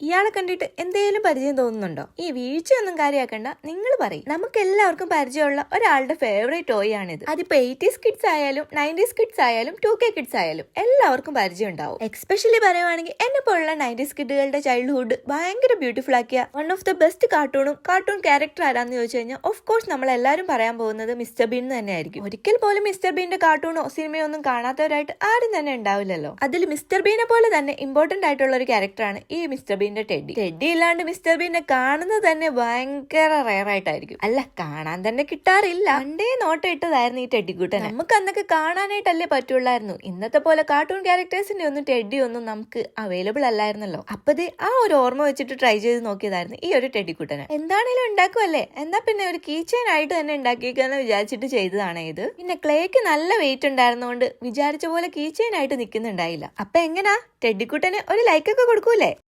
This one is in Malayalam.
ഇയാളെ കണ്ടിട്ട് എന്തേലും പരിചയം തോന്നുന്നുണ്ടോ? ഈ വീഴ്ചയൊന്നും കാര്യമാക്കണ്ട നിങ്ങൾ പറയും. നമുക്ക് എല്ലാവർക്കും പരിചയമുള്ള ഒരാളുടെ ഫേവറേറ്റ് ടോയ് ആണിത്. അതിപ്പോ എയ്റ്റീസ് കിഡ്സ് ആയാലും നയന്റീസ് കിഡ്സ് ആയാലും ടു കെ കിഡ്സ് ആയാലും എല്ലാവർക്കും പരിചയം ഉണ്ടാവും എക്സ്പെഷ്യലി പറയുവാണെങ്കിൽ എന്നെ പോലുള്ള നയന്റീസ് കിഡുകളുടെ ചൈൽഡ്ഹുഡ് ഭയങ്കര ബ്യൂട്ടിഫുൾ ആക്കിയ വൺ ഓഫ് ദ ബെസ്റ്റ് കാർട്ടൂണും കാർട്ടൂൺ ക്യാരക്ടർ ആരാന്ന് ചോദിച്ചു കഴിഞ്ഞാൽ ഓഫ് കോഴ്സ് നമ്മൾ എല്ലാവരും പറയാൻ പോകുന്നത് മിസ്റ്റർ ബീൻ തന്നെ ആയിരിക്കും. ഒരിക്കൽ പോലും മിസ്റ്റർ ബീന്റെ കാർട്ടൂണോ സിനിമയോ ഒന്നും കാണാത്തവരായിട്ട് ആരും തന്നെ ഉണ്ടാവില്ലല്ലോ. അതിൽ മിസ്റ്റർ ബീനെ പോലെ തന്നെ ഇമ്പോർട്ടന്റ് ആയിട്ടുള്ള ഒരു ക്യാരക്ടറാണ് ഈ മിസ്റ്റർ ബീന്റെ ടെഡി. ടെഡി ഇല്ലാണ്ട് മിസ്റ്റർ ബീനെ കാണുന്നത് തന്നെ ഭയങ്കര റയർ ആയിട്ടായിരിക്കും. അല്ല കാണാൻ തന്നെ കിട്ടാറില്ല. പണ്ടേ നോട്ടം ഇട്ടതായിരുന്നു ഈ ടെഡിക്കൂട്ടൻ നമുക്ക് അന്നൊക്കെ കാണാനായിട്ടല്ലേ പറ്റുള്ളായിരുന്നു. ഇന്നത്തെ പോലെ കാർട്ടൂൺ ക്യാരക്ടേഴ്സിന്റെ ഒന്നും ടെഡി ഒന്നും നമുക്ക് അവൈലബിൾ അല്ലായിരുന്നല്ലോ. അപ്പത് ആ ഒരു ഓർമ്മ വെച്ചിട്ട് ട്രൈ ചെയ്ത് നോക്കിയതായിരുന്നു ഈ ഒരു ടെഡിക്കുട്ടനെ. എന്താണേലും ഉണ്ടാക്കുമല്ലേ എന്നാ പിന്നെ ഒരു കീ ആയിട്ട് തന്നെ ഉണ്ടാക്കിയിരിക്കാന്ന് വിചാരിച്ചിട്ട് ചെയ്തതാണ് ഇത്. പിന്നെ ക്ലേക്ക് നല്ല വെയിറ്റ് ഉണ്ടായിരുന്നതുകൊണ്ട് വിചാരിച്ച പോലെ കീ ആയിട്ട് നിൽക്കുന്നുണ്ടായില്ല അപ്പൊ എങ്ങനാ? ടെഡിക്കുട്ടന് ഒരു ലൈക്കൊക്കെ കൊടുക്കൂലേ